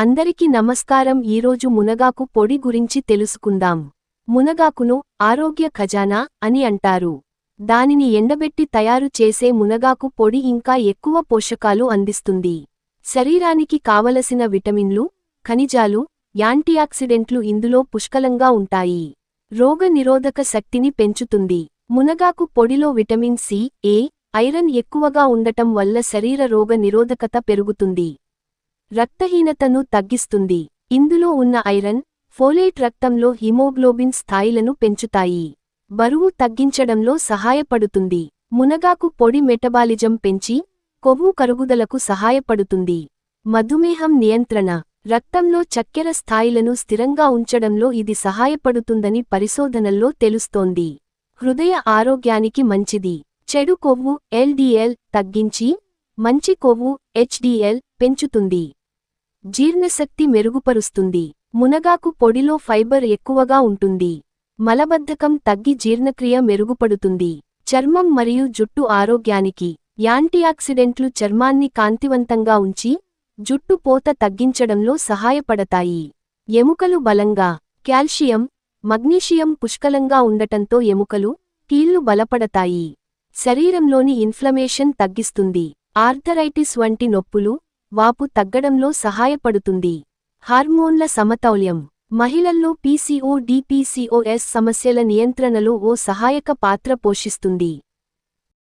అందరికీ నమస్కారం. ఈరోజు మునగాకు పొడి గురించి తెలుసుకుందాం. మునగాకును ఆరోగ్య ఖజానా అని అంటారు. దానిని ఎండబెట్టి తయారు చేసే మునగాకు పొడి ఇంకా ఎక్కువ పోషకాలు అందిస్తుంది. శరీరానికి కావలసిన విటమిన్లు ఖనిజాలు యాంటీఆక్సిడెంట్లు ఇందులో పుష్కలంగా ఉంటాయి. రోగ నిరోధక శక్తిని పెంచుతుంది. మునగాకు పొడిలో విటమిన్ సి ఏ ఐరన్ ఎక్కువగా ఉండటం వల్ల శరీర రోగ నిరోధకత పెరుగుతుంది. రక్తహీనతను తగ్గిస్తుంది. ఇందులో ఉన్న ఐరన్ ఫోలేట్ రక్తంలో హిమోగ్లోబిన్ స్థాయిలను పెంచుతాయి. బరువు తగ్గించడంలో సహాయపడుతుంది. మునగాకు పొడి మెటబాలిజం పెంచి కొవ్వు కరుగుదలకు సహాయపడుతుంది. మధుమేహం నియంత్రణ రక్తంలో చక్కెర స్థాయిలను స్థిరంగా ఉంచడంలో ఇది సహాయపడుతుందని పరిశోధనల్లో తెలుస్తోంది. హృదయ ఆరోగ్యానికి మంచిది. చెడు కొవ్వు ఎల్డిఎల్ తగ్గించి మంచి కొవ్వు హెచ్డిఎల్ పెంచుతుంది. జీర్ణశక్తి మెరుగుపరుస్తుంది. మునగాకు పొడిలో ఫైబర్ ఎక్కువగా ఉంటుంది. మలబద్ధకం తగ్గి జీర్ణక్రియ మెరుగుపడుతుంది. చర్మం మరియు జుట్టు ఆరోగ్యానికి యాంటీఆక్సిడెంట్లు చర్మాన్ని కాంతివంతంగా ఉంచి జుట్టు పోత తగ్గించడంలో సహాయపడతాయి. ఎముకలు బలంగా కాల్షియం మగ్నీషియం పుష్కలంగా ఉండటంతో ఎముకలు కీళ్ళు బలపడతాయి. శరీరంలోని ఇన్ఫ్లమేషన్ తగ్గిస్తుంది. ఆర్థరైటిస్ వంటి నొప్పులు వాపు తగ్గడంలో సహాయపడుతుంది. హార్మోన్ల సమతౌల్యం. మహిళల్లో పీసీఓ డిపిసిఓఎస్ సమస్యల నియంత్రణలో ఓ సహాయక పాత్ర పోషిస్తుంది.